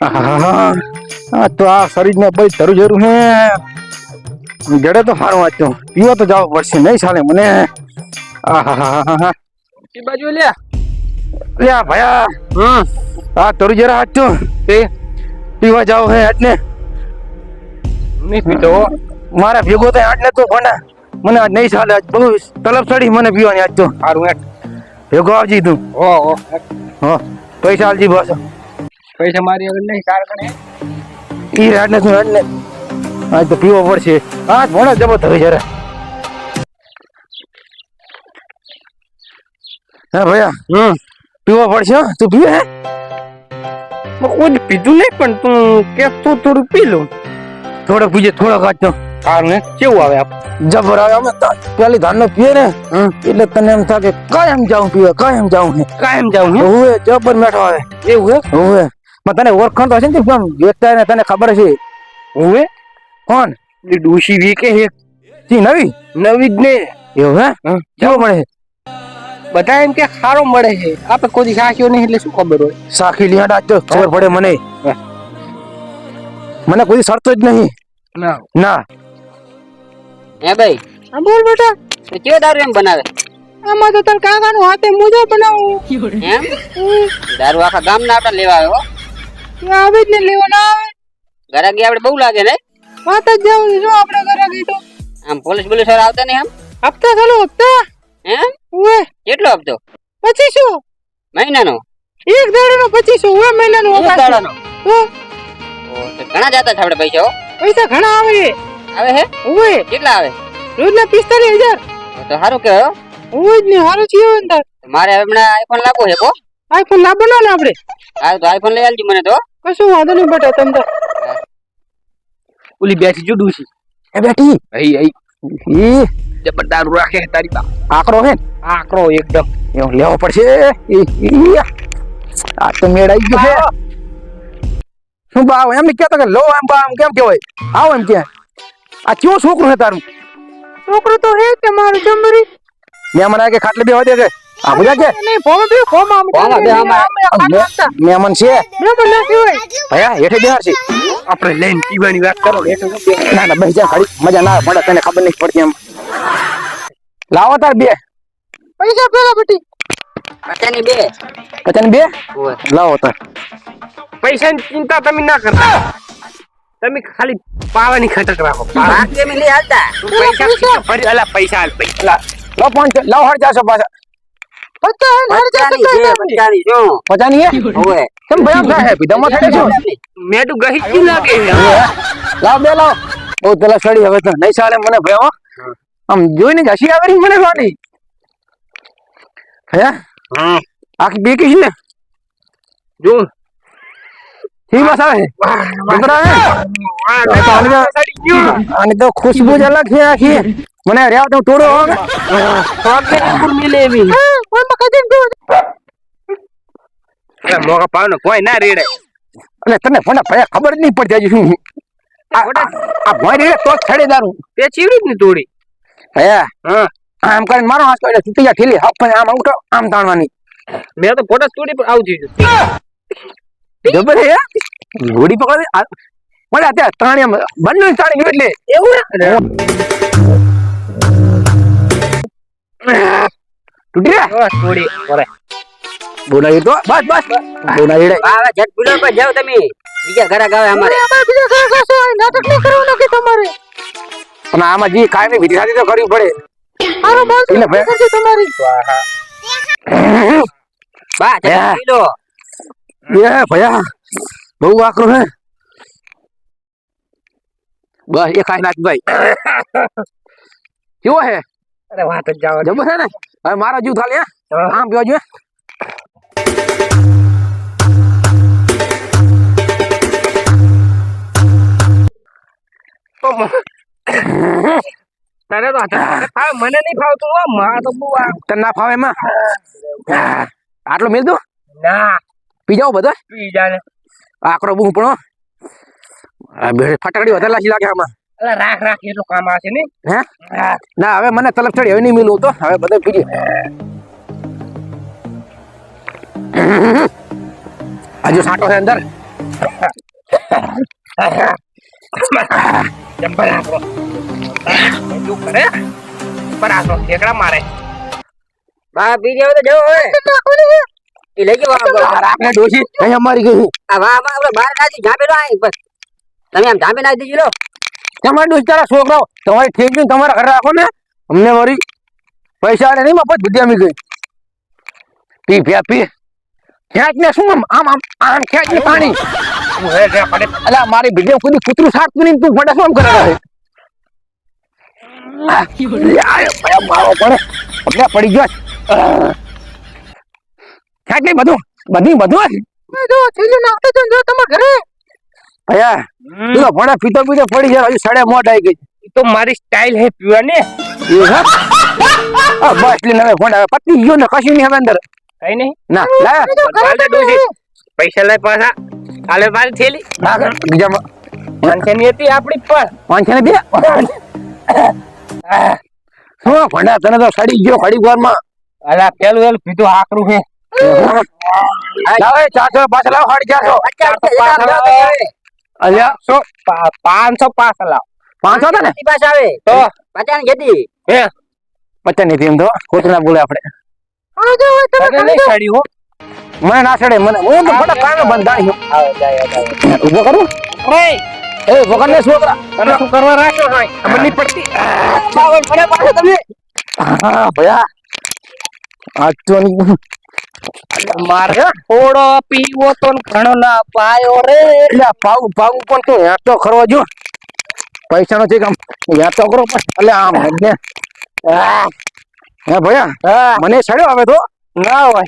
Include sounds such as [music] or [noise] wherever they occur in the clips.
આહાહા. આ તો આ શરીરને બઈ ભાઈ જરૂર હે. જડે તો સારું વાંચ્યો. પીવો તો જાવ પડશે નહીં ચાલે મને. આહાહાહા. એ બાજુ લે લ્યા ભયા હમ. આ તરું જરા હાચો. તે પીવા જાવ હે આટને નહીં પીતો હો. મારા ભેગો તો આટને તો ભણા મને આજ નહીં ચાલે. આજ બહુ તલબ ચડી મને પીવાની આજ તો. સારું ભેગો આવજી તું. હો હો હો પૈસા આલજી બસ પૈસા મારી આગળ નહીં તાર કણે ઈ આટને તું ને આજ તો પીવો પડશે. આ ભણો જબો થયો જરા હા ભાઈ હમ. પીવો પડશે તું પીવે હે? કોઈ પીધું નહીં પણ તું કે તું થોડું પી લઉં થોડોક પીજે થોડોક આજ તો. ને કેવું આવે આપ? જબર આવે અમે પેલી ધાન પીએ ને. એટલે તને એમ થાય કે કાયમ જાઉં પીવે કાયમ જાઉં હે. કાયમ જાઉં હું? જબર મેઠો આવે. એવું હે? હોવે પણ તને ઓળખાણ તો હશે ને પણ જોતા ને તને ખબર હશે. હવે? કોણ? એ ડોશી વીકે હે. તી નવી? નવી જ ને. એવું હે? કેવો મળે બધા એમ કે ખારો મળે છે. આપણે કોઈ દી નહીં એટલે શું ખબર હોય? સાખી આજ તો ખબર પડે મને. મને કોઈ સરતો જ નહીં. ના. ના. હે ભાઈ. હા બોલ બેટા. તો કેવો દારૂ એમ બનાવે? આમાં તો તાર કાકાનું હાથે મુજો બનાવું. એમ? દારૂ આખા ગામના આપણે લેવા આવ્યો હો. આવે જ ને લેવો ના આવે. ગરાગી આપણે બહુ લાગે ને? વાત જ જાવ શું આપણે ઘરે ગઈ તો. આમ પોલીસ બોલીસ વાળા આવતા નહીં આમ? હપ્તા ચાલો હપ્તા? એમ ઉવે. કેટલો હપ્તો? પચીસો? મહિનાનો? એક દાડાનો પચીસો ઓએ મહિનાનો એક દાડાનો? તો ઘણા જતા છે આપણે પૈસા પૈસા ઘણા આવે આવે હે? ઉવે. કેટલા આવે? રોજના પિસ્તાલીસ હજાર. તો સારું કહેવાય હો. ઉવે જ ને હારું છે તો મારે હમણાં આઈફોન લાવવો છે કો આઈફોન લાવવાનો ને આપણે? હા તો આઈફોન લઈ આવજો મને તો કશું વાંધો નહીં બેટા તમ તો. ઓલી બેસી જો ડૂસી એ બેટી અહી અહી ઈ જબરદાર રાખે છે તારી બા આકરો હે આકરો એકદમ. એવો લેવો પડશે. આ તો મેળાઈ ગયો છે શું બા એમ કે કહેતા કે લો એમ બા એમ કેમ કહેવાય? આવો એમ કે આ કયો છોકરો છે તારું? છોકરો તો હે કે મારું મેં મને કે ખાટલે બેવા દે કે? આ બધા કે? નહીં ફોમ બી ફોમ આમ ભોમ બે આમ. મહેમાન છે? બરાબર ના કહેવાય. ભયા હેઠે બેહાર છે. આપણે લઈને પીવાની વાત કરો હેઠે બેસે? ના ના ભાઈ જા ખાલી મજા ના પડે તને ખબર નહીં પડતી એમ. લાવો તાર બે. પૈસા પેલા બટી પચાની બે. પચાસ બે. લાવો તાર. પૈસાની ચિંતા તમે ના કરતા તમે ખાલી પાવાની ખટક રાખો. પૈસા ખીચો ફરી અલા પૈસા હાલ પૈસા. લો પાંચ લો હળ જાશો પાછા. આખી બે કીશ ને જો ઠીક બસ આવે ઉતરા હે આ તો આને તો- સડી ગયો આની તો ખુશ્બુ જ અલગ છે આખી મને રેવ તો તોડો હવે ઉપર મિલે એવી ઓય કદીમ જો એ મોગા પાવનો કોઈ ના રેડે. અને તને પણ ભયા ખબર જ નહીં પડતી હજી શું. આ ભોય રે તો છડે દારૂ. તે ચીવડી જ નહીં તોડી. હે? હા. આમ કરીને મારો હાથ એટલે તૂટી જા ઠીલી હાફ આમ ઉઠો આમ તાણવાની. મેં તો ફોટા તોડી પણ આવતી જબર હે? ઘોડી પકડે? આ- મળે ત્રણે બંને તાણી એટલે. એવું તૂટી રે તોડી કરે બોલાવી તો. બસ બસ. બોલાવી રે હવે ઝટ પીલો પર જાઓ તમે. બીજા ઘરે ગાવે અમારે. અમારે બીજા ઘરે કશો હોય નાટક નહીં કરવાનું કે તમારે. પણ આમાં જે કાયમી વિધિ તો કરવી પડે. મારો માલ એટલે ભાઈ- કરજો તમારી. બા ઝટ પીલો એ ભયા. બહુ આકરો હે. બસ એ ખાઈ નાખ ભાઈ. [laughs] કેવો હે? અરે વાત જ જાવ જબર છે ને? હવે મારો જીવ થાલે આમ પીવા જોઈએ. તારે તો ફાવે મને નહીં ફાવતું હો. માં તો બહુ આ તને ના ફાવે એમાં? આટલો મેલ દો ના. પી જાઓ બધા? પી જાને આકરો બહુ પણ ફટાકડી વધારે લાગી લાગે આમાં. અલા રાખ રાખ એટલું કામ આવશે ને. હે? ના હવે મને તલબ ચડી હવે નહીં મિલું તો. હવે બધા પીજે. હજુ સાટો છે અંદર. તમે આમ ઝાંપી નાખી દીધી લો. તમારા તારા છોકરાઓ તમારી ઠીક નહીં તમારા ઘરે રાખો ને. અમને વળી પૈસા આડે નહીં મફત બધી અમી ગઈ. પી ભ્યા પી. ખેંચ ને શું આમ આમ આમ આમ ખેંચ ને પાણી. અલા મારી ભીડિયો કોઈ કૂતરું સાટતું નહીં તું ફટા શું આમ કરે રહે મારો પડે એટલે પડી ગયો ખેંચ ને બધું. બધી બધું જો. થેલી નાખતો જો તમારા ઘરે. ભયા તું તો ભણે પીતો પીતો પડી જાય હજુ સડે મોટ આવી ગઈ. તો મારી સ્ટાઇલ હે પીવા ને બસ લઈને હવે પતી ગયો ને કશું નહીં હવે અંદર. કઈ નહીં. ના લાય. પૈસા લઈ પાછા. કાલે મારી થેલી. ના બીજામાં. પાંચસો ની હતી આપડી પર પાંચસો ને બે? શું ભંડા તને તો સડી ગયો ખડી વારમાં. અલા પેલું પેલું પીધું આકરું હે. લાવે ચારસો પાછા લાવ સાડી ચારસો અલ્યા સો પા- પાંચસો પાછા લાવ પાંચસો તો ને? પાસ આવે. તો? પચાસ ગેડી હે? પચાની એમ તો ખોટું ના બોલે આપણે મને ના સડે મને હું તો ફટા કામે બંધાણી આવો જાય જાય. ઊભો કરું? ઓય! એ વગર ને છોકરા તને શું કરવા રાખ્યો હોય ખબર નહીં પડતી બાવન પડે પાછો તમે. હા ભયા. આ તો. મારે થોડો પીવો તો ઘણો ના પાયો રે. એટલે પાવું પાવું પણ તું હેટો તો જો. પૈસા નો છે કામ હેટો કરો પણ એટલે આમ હે ભયા? મને સડ્યો હવે તો? ના હોય.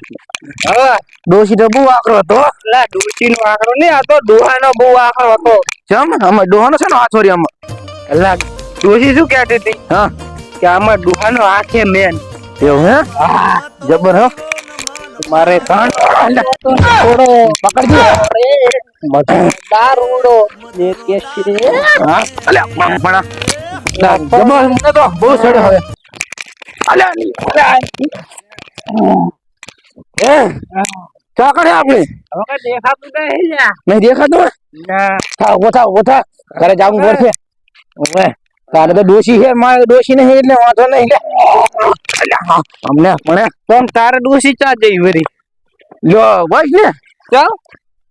હવે. ડોસી તો બહુ આકરો હતો. લા ડોસી નો આકરો નહીં આ તો ડોહાનો બહુ આકરો હતો. ચમ? અમે ડોહાનો છે ને આછોરી અમે લા ડોસી શું કહેતી હતી? હા. કે આમાં ડોહાનો આંખે મેન એવું હે. જબર હો. મારે ત્રણ થોડો પકડજો. દારૂડો. ને કે છે? હા? અલ્યા પણ જબર મને તો બહુ સડ્યો હવે. અલ્યા અલ્યા. હે? ચાકડે આપણે હવે દેખાતું નહીં દેખાતું? ના. થા ઊભો થા ઊભો થા ઘરે જવું પડશે તારે તો ડોશી છે મારે ડોશી નહીં એટલે વાંધો નહીં લે. હા, અમને. પણ પણ તારે ડોસી ચા જઈ વરી. લ્યો બસ ને. ચાલ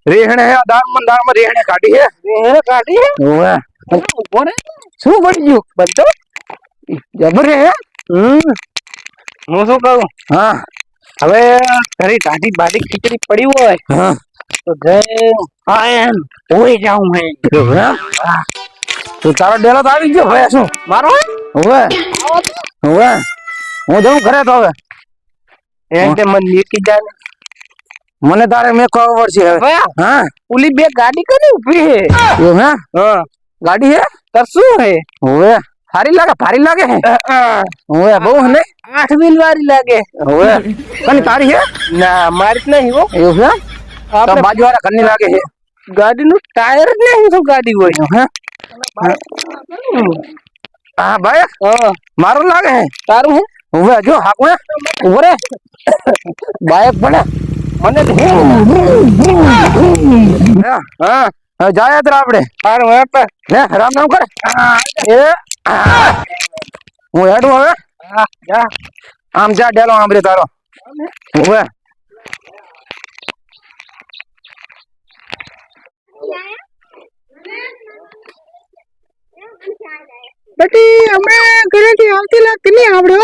રેહણે હે દાળમાં દાળમાં રેહણે કાઢી હે. હે કાઢી ઓવે. કોને શું બની ગયું? બધો? જબર હે? હમ. હું શું કહું? હા. હવે ઘરે ટાઢી બાઢી ખીચડી પડી હોય હા. તો જઈ હા એમ હોઈ જાઉં હે. હે? તો તારો ડેલો તો આવી ગયો ભાઈ શું? મારો હવે? હવે? હું જાઉં ઘરે તો હવે? એમ કે મને લેતી જાય મને તારે મેં કહો પડશે હવે હા? ઓલી બે ગાડી કરી ઊભી હે એવું હે? હા. ગાડી હે? તાર શું હે? હવે? સારી લાગે ભારી લાગે? હે હવે બહુ હે ને? આઠ વ્હીલ વાળી લાગે. હવે? કની તારી હે? ના મારી નહીં હો. એવું હે? બાજુ વાળા ઘરની લાગે છે. ગાડીનું ટાયર જ નહીં શું ગાડી હોય? હે? હા ભાઈ. મારું લાગે હે. તારું હે? ઉભે જો હાકુ ઉભરે બાયક પણ મને હા. હવે જાય અત્યારે આપણે તારું હે લે રામ રામ કર. એ હું હેડું હવે. આમ જા ડેલો આમરે તારો. ઉભે બેટી અમે ઘરેથી આવતી લાગતી નહીં આવડો?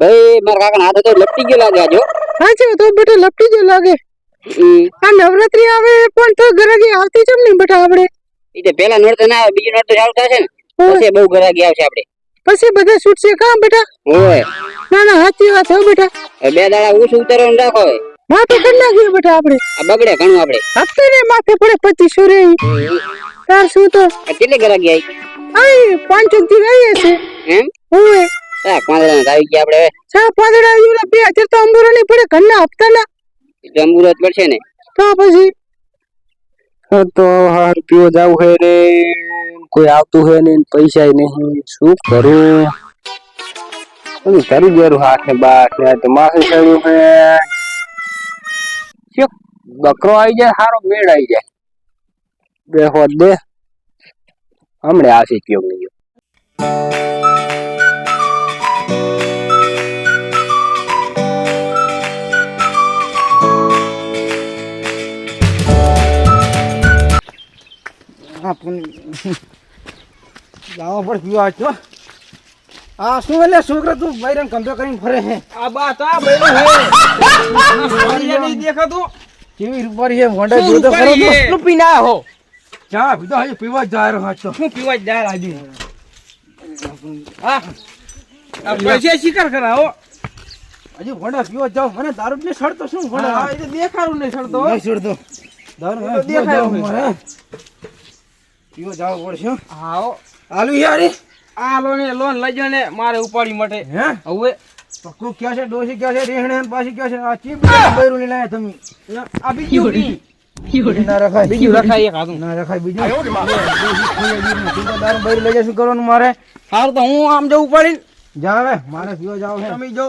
ભાઈ મારા કાકા હાથે તો લપટી ગયો લાગે આજો સાચું તો બેટા લપટી ગયો લાગે. આ નવરાત્રી આવે પણ તો ઘરેથી આવતી છે નહીં બેટા આપણે એ તો પેલા નોરતો ના આવે બીજી નોરતો ચાલુ થશે ને પછી બહુ ગરાગી આવશે આપણે પછી બધા છૂટશે કા બેટા? ઓય. ના ના સાચી વાત હો બેટા. બે દાડા ઉસ ઉતારવાનું રાખો હવે. માથે કરી નાખીએ બેટા આપણે આ બગડે ઘણું આપણે હપ્તે ને માથે પડે પચીસો રે તાર શું તો? કેટલી ઘરે આવી આઈ પાંચથી આવીએ છે એમ? ઓય આ પાંદડા આવી ગયા આપણે ચા પાંદડા આવ્યું બે અત્યારે તો અંબુરો નહીં પડે ઘરના હપ્તાના. હવે જ પડશે ને. તો પછી? તો હાર રૂપિયો જાવ હે રે કોઈ આવતું હે ને પૈસા નહીં. શું કરું? શું કરું ગેરું હાથે ને આ તો માથે ચડ્યું હે. બકરો આવી જાય સારો મેળ આવી જાય. બે હોત દે. હમણાં આવશે ઉપયોગ નહીં લાવો પણ પીવા છો આ શું એટલે છોકરા તું બૈરન કંધો કરીને ફરે છે? આ બા તો આ બૈરો હે આ નહીં દેખાતું. કેવી રૂપારી છે? મોઢા જોતો ખરો રૂપારી તો. છે? શું પીના હો. ચા પીધો હજી પીવા જ જાય રહ્યો તો શું પીવા જ જાય રાજુ હા. પૈસા શિકાર કરાવો હજી ભોંડા પીવા જાવ મને દારૂ ને સડતો શું હા, એ દેખાડું નહીં સડતો નહીં સડતો. દારૂ એ તો પીવા જાવ પડશે હો. આવો આલુ યાર. આ લોન લોન લઈ ને મારે ઉપાડી માટે. હે? હવે પક્કું ક્યાં છે ડોસી ક્યાં છે રેહણે પાછી ક્યાં છે? આ ચીપ બૈરું લઈ લાયા તમે. આ બીજી બીજું રખાય. એક હાથું ના રખાય બીજું. દારૂ બૈરું લઈ જાય કરવાનું મારે. સારું તો હું આમ જવું પડી જા મારે પીવા જાવ તમે જો.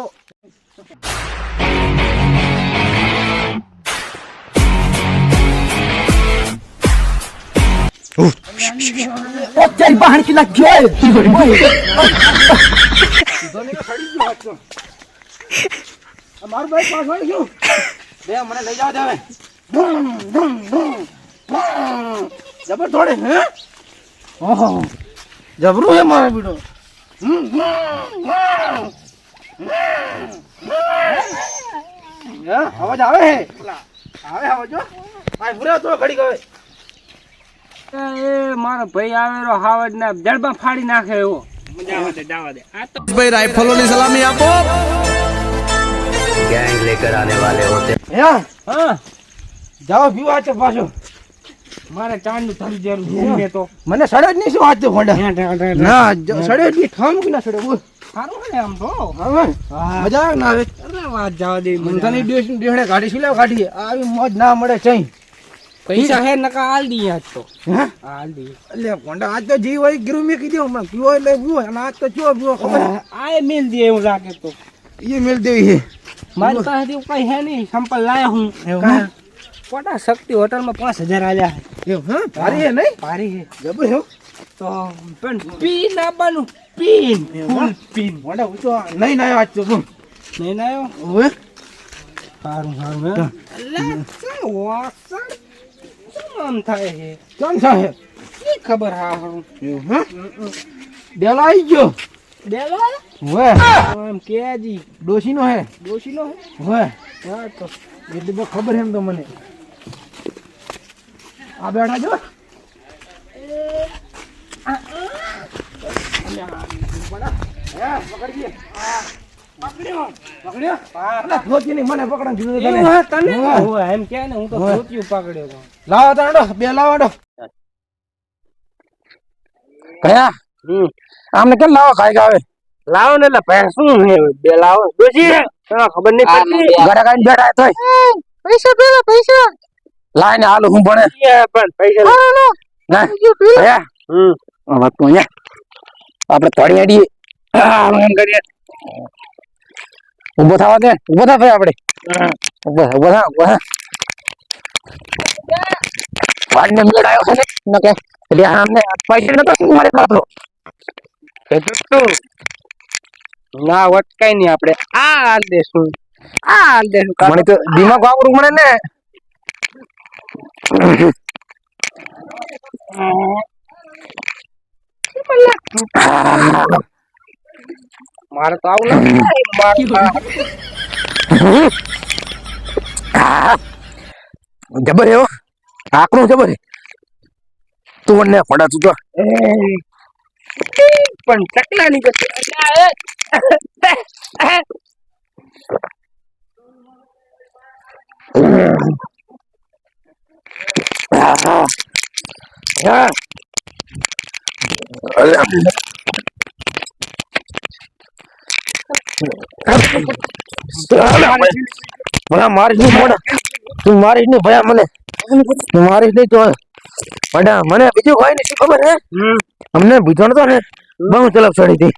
તારી બહારથી લાગ્યો મારું ભાઈ પાસ વાળી ગયું. બે મને લઈ જાવ દે બૂમ જબર થોડે હે? ઓહો. જબરું હે મારો બીડો અવાજ આવે હે? આવે અવાજો ભાઈ પૂરા તો ઘડી ગયો એ મારો ભાઈ આવેલો હાવડ ના જડબા ફાડી નાખે એવો. ભાઈ સલામી આપો. ગેંગ લેકર આને વાલે હોતે. હા? હા. જાઓ પીવા છે પાછો. મારે ચાંદનું થયું જરૂર છે. તો. મને સડે જ નહીં શું હાથ ફોંડા? ના જ- સડે જ નહીં ઠામ કે ના સડે બોલ. સારું ને આમ તો. હવે મજા આવે ના આવે. અરે વાત જવા દે મમતાની ડેશ ડેહણે કાઢી શું લાવ કાઢીએ આવી મોજ ના મળે ચઈ પૈસા હે નકા આલ દી આજ તો. આલ દી. એટલે ફોંડા આજ તો જીવ હોય ગીરું મેં કીધું હમણાં. પીવો એટલે પીવો અને આજ તો ચો પીવો ખબર આ મેલ દે એવું લાગે તો. એ મેલ દેવી હે મારી પાસે કઈ હે નહીં સંપલ લાયા હું? કોટા શક્તિ હોટલમાં પાંચ હજાર આલ્યા હે? હા. ભારી હે નહીં? ભારી હે જબર હે. તો પણ પીન આપવાનું પીન ફૂલ પીન. મોડા ઊંચો નહીં ના આજ તો નહીં નાયો હવે? સારું સારું હે? શું વાસણ? શું આમ થાય હે કેમ થાય હે ખબર હા હારું એવું હા? ડેલો આવી ગયો. બેલો હવે? આમ કેજી ડોશીનો હે? ડોશીનો હે? હવે? હા તો એટલી ખબર એમ તો મને. આ બેઠા જો આમને કેમ લાવો ખાઈ ગાવે લાવો ને એટલે શું બે લાવો. ખબર નહીં ઘરે બેઠા તોય. પૈસા પેલા પૈસા. લાય ને. હાલો હું? ભણે વાત આપણે તળી અડીએ. આમ એમ કરીએ. ઊભો થવા દે ઊભો થા ભાઈ આપણે. ઊભો થા, થા ઊભો થા. વાડને મેળ આવ્યો છે ને? કે. એટલે આમને પૈસા નતો મારે તું ના વટકાય નહીં આપણે. આ હાલ દેશું. આ હાલ દેશું. મને તો દિમાગ વાપરું મને ને. મારે તો આવું. જબર એવો. આકરું જબર તું મને પડા તું તો પણ ચકલા ની અલ્યા. ભલા મારીશ તું નહીં ભયા મને તું મારીશ નહીં તો મોઢા મને બીજું કોઈ નથી શું ખબર હે અમને બીજો નતો ને બહુ તલબ ચડી હતી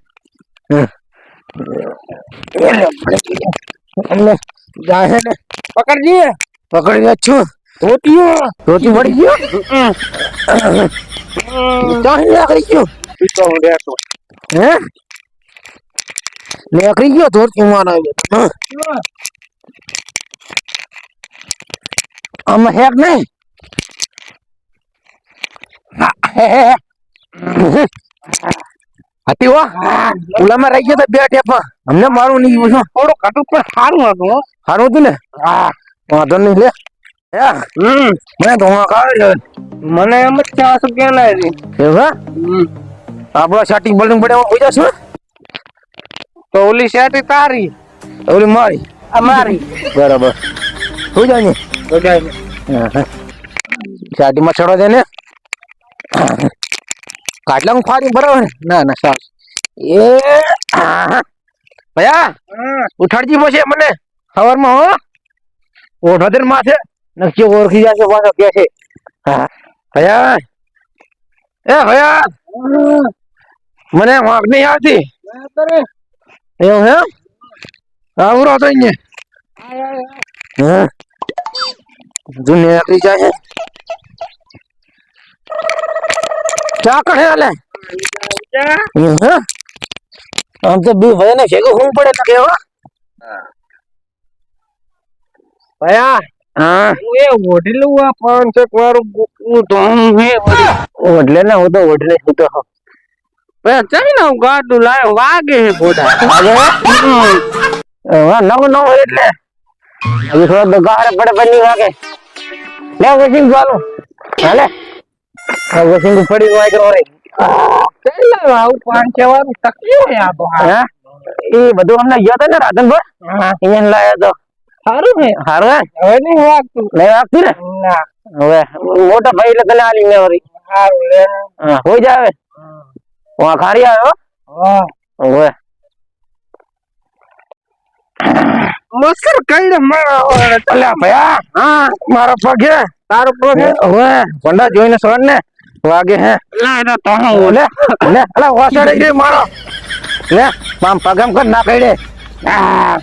અમને જાય ને પકડજી પકડી છું ધોતી રોટી વળી ગયો? ચાહી લાકડી ગયો. પીતો હું રહેતો હે? લાકડી ગયો ધોર ચુમાનો હા આમ હેક નહીં. હતી હો ઓલામાં રહી ગયો તો બે અમને મારું નહીં ગયું થોડું કાટું પણ સારું હતું સારું હતું ને? હા. વાંધો નહીં લે. મને ધોવા કાઢે છે. મને એમ જ છે શું કે ના એવું આપણો પડે એમાં પૂજા છે તો ઓલી શેટી તારી? ઓલી મારી. અમારી બરાબર. ને? બધાય શાદીમાં ચડો છે ને? કાટલા હું ફાડી બરાબર ના? ના સારું. એ. ભયા ઉઠાડજી પછી મને. સવારમાં હો. ઓઠોતેર માથે. નક્કી ઓળખી જશે પાછો કે છે? હા. ભયા? એ ભયા? મને વાંક નહીં આવતી. એવું હે આવરો તો હા. જૂની નકરી જાય ચા કણે આલે? હે? આમ તો બી ભાઈ ને ભેગું હું પડે તો કેવા? ભયા હા. હું એ ઓઢેલું આ પાંચ છે ગોકું તો હું ઓઢલે ને હું તો ઓઢલે હું તો ભયા ને ગાડું લાયો? વાગે હે નવ નવ એટલે. હજી થોડા તો ગારે પડે બની વાગે. લે વસિંગ ચાલુ. હાલે. વોશિંગ પડી હોય કરો રે ચાલ આવું પાંચ છ વાળું? તકલીફ હે આ તો. એ બધું અમને ગયો તો ને રાધનભાઈ અહીંયા લાયો તો. સારું ને હારું હે? હવે નહીં વાગતું નહીં વાગતું ને? ના. હવે મોટા ભાઈ એટલે તને આલી વળી સારું લે. હા હોઈ જાવે વા ખારી આવ્યો? હા. હવે. મસ્કર કઈ મારા અલ્યા ભયા હા. મારો પગે તારો પગ? હવે ભંડા જોઈને સોન ને વાગે હે. લા એના તો ઓલે લે અલા વાસડે ગઈ મારો. લે મામ પગમ કર ના કઈ આ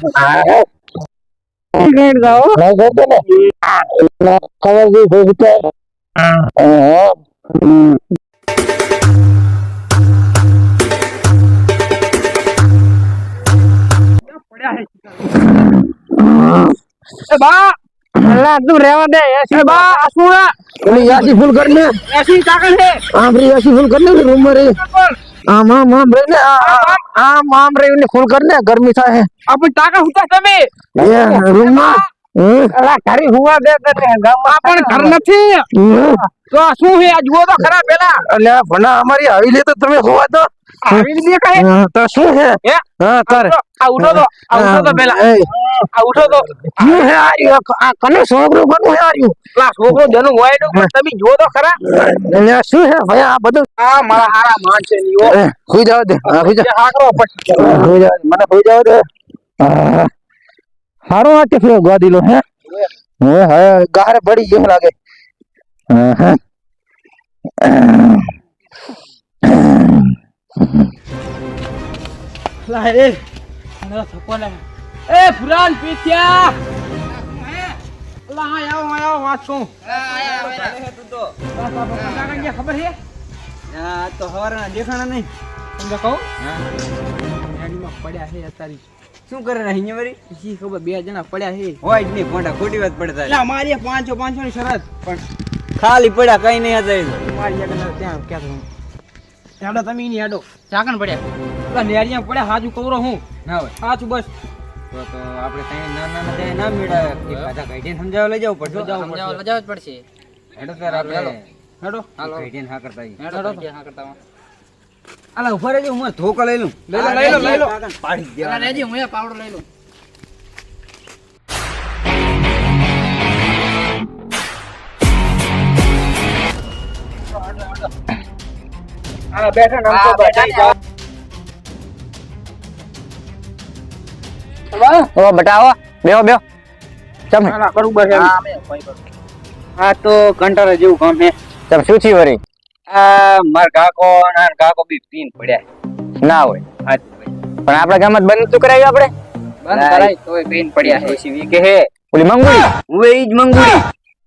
બા. અલ્લા તું રેવા દે એસી બા આ શું હે? ઓલી યાસી ફૂલ કર ને એસી કાકલ હે યાસી ફૂલ કર ને રૂમમાં રે આમ આમ આમ રે ને આમ આમ રે ને ફૂલ કર ને ગરમી થાય. આપણ ટાકા હુતા તમે? એ રૂમમાં. અલા ઘરે હુવા દે તને ગામમાં પણ ઘર નથી. તો શું હે આ જુઓ તો ખરા પેલા. અલ્યા ભણા અમારી હવેલી તો તમે હોવા દે. તો શું છે? હે? હા તારે. ઉઠો તો ઉઠો તો પેલા. ઉઠો તો. શું છે આ આ કને છોકરું બનવું છે આ પેલા છોકરો જનું હોય તમે જો તો ખરા. શું છે? ભાઈ આ બધું આ મારા હારા માન છે નીઓ સુઈ જાવ દે. સુઈ જાવ. હાકરો પછી સુઈ જાવ દે. મને સુઈ જાવ દે. હા. હારો આ ટીફલો ગોદીલો હે. હે હે ગારે પડી ગયો લાગે. હા, હા. લા રે. મારા થપ્પો લે એ ફુરાન પીથ્યા અલા હા આવો આવો વાંચું ખબર છે? તો હવારના દેખાણા નહીં. તમને કહું? ગાડીમાં પડ્યા છે અત્યારે. શું કરે અહીંયા વળી? ઈ ખબર બે જણા પડ્યા છે. હોય જ નહીં ખોટા ખોટી વાત પડતા એટલે મારી પાંચસો પાંચસો ની શરત. પણ ખાલી પડ્યા કઈ નહીં હતા મારી ત્યાં ક્યાં હેડો તમે ઈ હેડો ચાકણ પડ્યા. પેલા નેરિયા પડ્યા હાજુ કવરો હું. ના હોય. હાચું બસ. તો આપણે ના મેળા. એ પાછા લઈ જવું પડશે. લજાવ જ પડશે. હેડો તાર આપણે હેડો. હા કરતા હેડો હા કરતા અલા ઊભા રહેજો હું ધોકા લઈ લઉં. લઈ લો, લઈ લો, લઈ લો. પાડી. રેજી હું પાવડો લઈ લઉં. હા બેઠા તો બેઠા ઓ બટાવો. બેહો બેહો. ચમ. ના કરું બસ હા તો કંટાળા જેવું કામ હે ચમ શું થયું વરી? આ માર કાકો ના કાકો બી પીન પડ્યા. ના હોય. હા પણ આપણા ગામમાં બંધ તો કરાવી આપણે? બંધ કરાય તોય પીન પડ્યા છે. સી કે હે ઓલી મંગુડી? હું એ જ મંગુડી.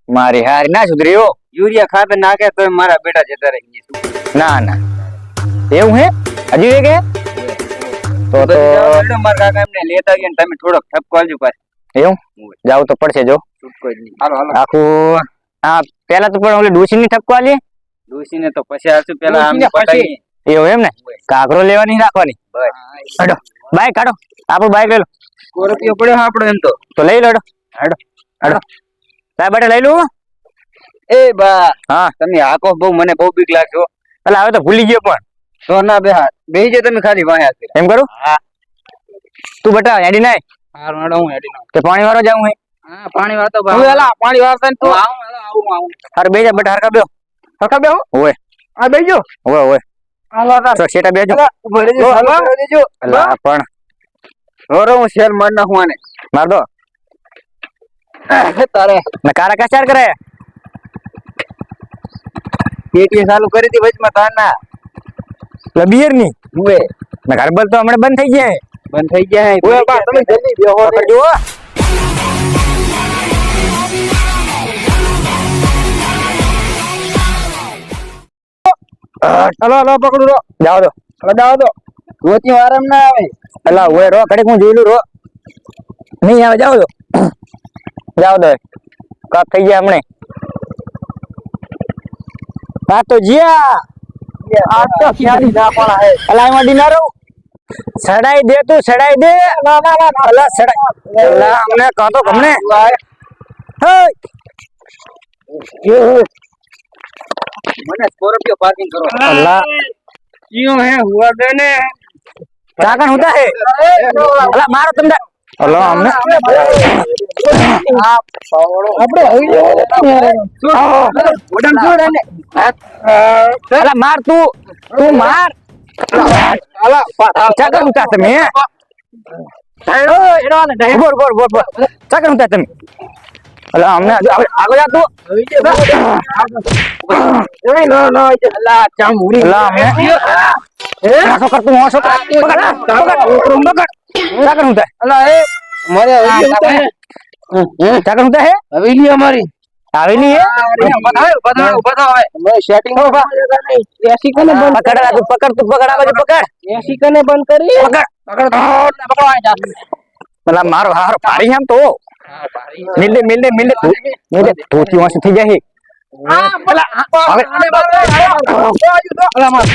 મારી હારી ના સુધરીઓ હો. યુરિયા ખાતર નાખે તો મારા બેટા જતા રહી ના ના. એવું હે? હજી હે? તો તો મારા કાકા એમને લેતા ગયા ને તમે થોડોક ઠપકો આલજો પાછ. એવું? જાવું તો પડશે જો. હાલો હાલો. આખું હા પેલા તો પણ ઓલે ડોસી ની ઠપકો આલી ડોસીને તો પછી આવશું પેલા આમ પટાઈ એવું એમ ને? કાકરો લેવાની રાખવાની. બસ. હડો બાઈક કાઢો આપણું બાઈક લઈ લો. સ્કોર્પિયો પડ્યો આપણો એમ તો. તો લઈ લો હડો. હડો. હડો. સાહેબ બેટા લઈ લઉં એ બા હા. તમે આકો બહુ મને બહુ બીક લાગશો એટલે હવે તો ભૂલી ગયો પણ. તો ના બે હાથ. બેહી જાય તમે ખાલી વાંહે એમ કરું? તું બેટા હેડી નાય. હારું હેડો હું હેડી નાય તે પાણી વાળો જાઉં હે હા પાણી વાળો તો તું એલા પાણી વાળો ને તો. તું આવું હેલો, આવું આવું. હાર બે જા બેટા હરકા બેહો. હરકા બેહો? ઓય. આ બેજો ઓય ઓય. તો શેટા બેજો ઊભો રહેજો ચાલુ કરી દેજો અલા પણ. રોરો હું શેર માર નાખું આને. માર દો. તારે. નકારા કારા કરે? પેટીએ ચાલુ કરી હતી વચમાં તારના એટલે બિયરની. ઉએ ને ગરબલ તો હમણાં બંધ થઈ ગયા બંધ થઈ ગયા ઓય બા તમે જલ્દી બેહો પકડજો હલો હલો પકડું રો. જાવ દો હલો દાવ દો રોતી આરામ ના આવે. અલા ઓય રો કડીક હું જોઈ લઉં રો. નહીં આવે જાઓ દો જાવ દો કાપ થઈ ગયા હમણે. આ તો જીયા. આજ તો ક્યાંની ના પણ હે અલાઈ માં ડિનારો? સડાઈ દે તું સડાઈ દે. ના? ના ના અલા સડાઈ અલા અમને કહો તો. ગમને હે મને અલા માર તું તું માર અલા ચાકર ઉતા તમે બોર બોર બોર બોર ચાકર ઉતા તમે અલા અમને આગળ આગળ જા તું અલા ચામ ઉડી અલા અમને હાસો કર તું હાસો કર પકડ પકડ પકડ ચાકર ઉતા અલા એ મારે હવેલી ઉતા હે ચાકર ઉતા હે હવેલી અમારી આવેલી હે બતાવો બતાવો બતાવો મેં સેટિંગ હો બા એસી કને બંધ પકડ રાજુ પકડ તું પકડ આ બાજુ પકડ એસી કને બંધ કરી પકડ પકડ પકડ આ જા મતલબ મારો હારો પાડી આમ તો મિલદે મિલદે મિલદે તું મિલદે તું થી વાંસી થઈ જાય હવે અલા માર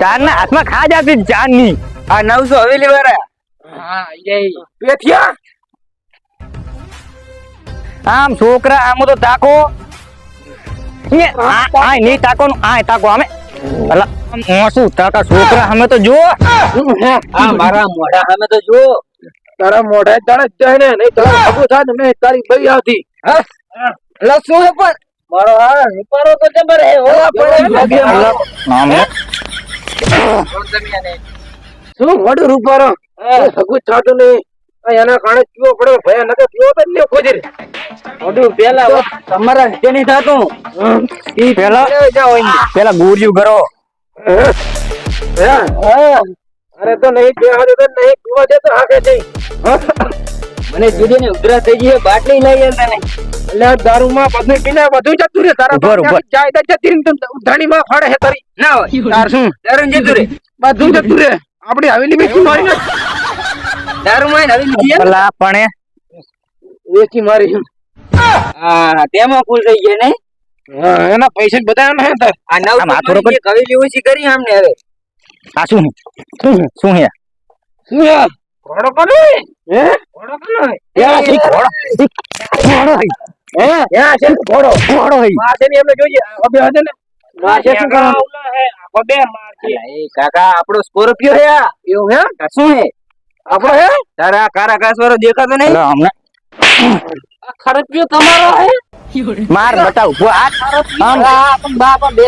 ચાર ના હાથમાં ખા જાતી ચારની આ નવસો હવેલી વાળા. આમ છોકરા આમ તો તાકો. એ આ નહીં તાકો આ તાકો અમે. અલા આમ તાકા છોકરા અમે તો જો આ મારા મોઢા સામે તો જો તારા મોઢા તારે જ ને નહીં તારા ખબર થાય ને તારી ભાઈ આવતી. હે? પણ? મારો હા રૂપારો તો જબર હે હો. અલા, આમ શું મોડું રૂપારો? સગું થતું નહીં. એના કારણે પીવો પડે ભયા નકર પીવો તો લે ખોજે મોઢું પેલા તમારા નીચે નહીં થાતું? ઈ પેલા? પેલા ગુરિયું કરો અરે તો નહીં બે તો નહીં પીવા દે તો હાકે નહીં મને જુદી ને ઉધરા થઈ ગઈ બાટલી લઈ આવતા નહીં એટલે દારૂ માં બધું પીને બધું જતું રે તારા ઊભો રહો, બાપ ઊભો. જાય તો જતી ને ઉધાણીમાં ફાડે હે તારી. ના હોય. તાર શું? દારૂ જતું રે. બધું જતું રે. આપડી હવેલી વેચી મારી નાખ. દારૂ માં હવે લીધી એમ? પણે વેચી મારી હા તેમાં ફૂલ થઈ ગયા નહીં એના પૈસા બધા ને હે તાર. આ નવ આમ હાથ રોકો. કવેલી ઓછી કરી આમને હવે. આ શું? શું શું હે શું યાર ઘોડો કોનો? હે? હે ઘોડો કોનો? હે યા ઈ ઘોડો? ઘોડો હઈ. હે? યા છે? ઘોડો? ઘોડો હઈ. આ છે ને એમને જોઈએ અબે હજે ને? ના છે શું કરવાનું? અબે માર છે. એ કાકા આપણો સ્કોર્પિયો હે આ. એવું હે? શું હે? આપણો હે? તારા કારા કાસ વાળો દેખાતો નહીં? અમને આ તમારો હે? માર બતાવ. ઊભો હાથ આમ. બાપા બે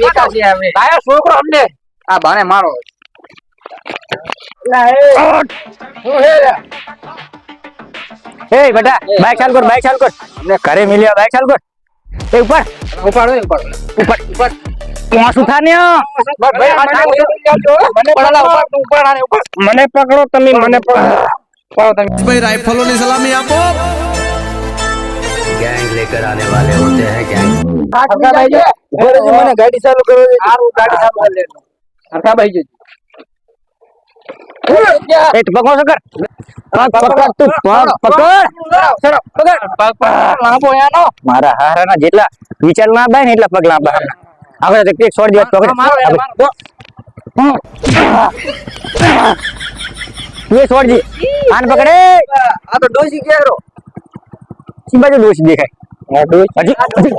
બેકા છે હવે કાયા છોકરો અમને. આ ભાણે મારો? એ બેટા બાઈક ચાલુ કર બાઈક ચાલુ કર અમને ઘરે મિલ્યા બાઈક ચાલુ કર એ ઉપર ઉપાડો ઉપાડો ઉપર ઉપર કોણ સુથાને ભાઈ, આ ચાલો, મને પકડો, મને પકડો તમે મને પકડો પકડો તમે ભાઈ રાઇફલોની સલામી આપો गैंग लेकर आने वाले होते हैं गैंग હરખાભાઈ જો, ઉભો રહેજો, મને ગાડી ચાલુ કરવા દેજો. હારું, ગાડી ચાલુ કરી લેજો. એ તું પકડો શકર પકડ તું પકડ પકડ પકડ. પગ પકડ, લાંબો એનો. મારા હારાના જેટલા વિચાર ના બાય ને એટલા પગલા બહાર આપણે તો એક છોડ દિવસ પકડ મારો, એને મારો. એ છોડજી આન પકડે આ તો ડોસી કેરો. સી બાજુ દોષ દેખાય હજી હજી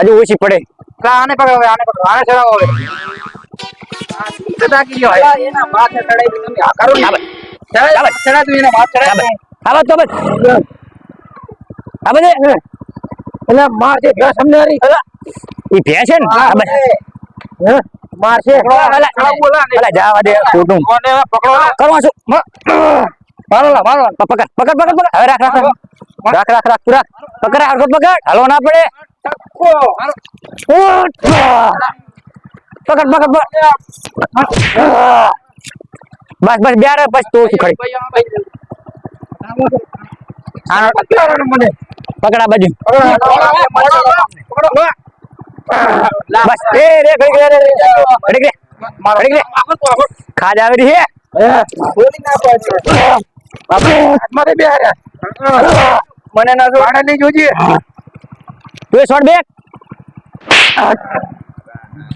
હજી ઓછી પડે લા, આને પકડો હવે, આને પકડો, તો બસ આ બધે એટલે માર છે ભેંસ સમજારી. છે ને? બસ માર છે. જાવા દે ખોટું હવે પકડો? ને. કરવા શું મારો લા, મારો પકડ પકડ પકડ પકડ. હવે રાખ રાખ રાખ. રાખ રાખ તું રાખ. પકડ પકડ. હલવો ના પડે. હાલો. પકડ પકડ બસ બસ બેરે બસ તો ખડી પકડો મને. પકડ આ બાજુ. બસ એ રે ઘડી રે ઘડી રે ઘડી રે ખાજ આવે ના પાડજો. હાથમાંથી બે. મને ના જો આને નહીં જોજે તું શોર્ટ બેક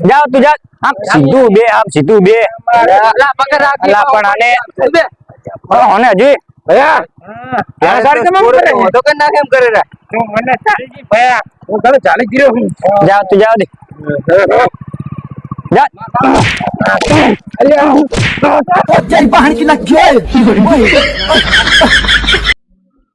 જાઓ તું જા. આમ સીધું બે આમ સીધું બે. લા, પકડ રાખજે. લા પણ આને- બે. ઓને હજી? ભયા? હા. સારી કેમ કરે? તો કઈ નાખે એમ કરે રા? તું મને ચાલી જી ભયા હું ઘરે ચાલી ગયો હું જાવ તું જાવ દે જા. અલ્યા બહાણ કી ના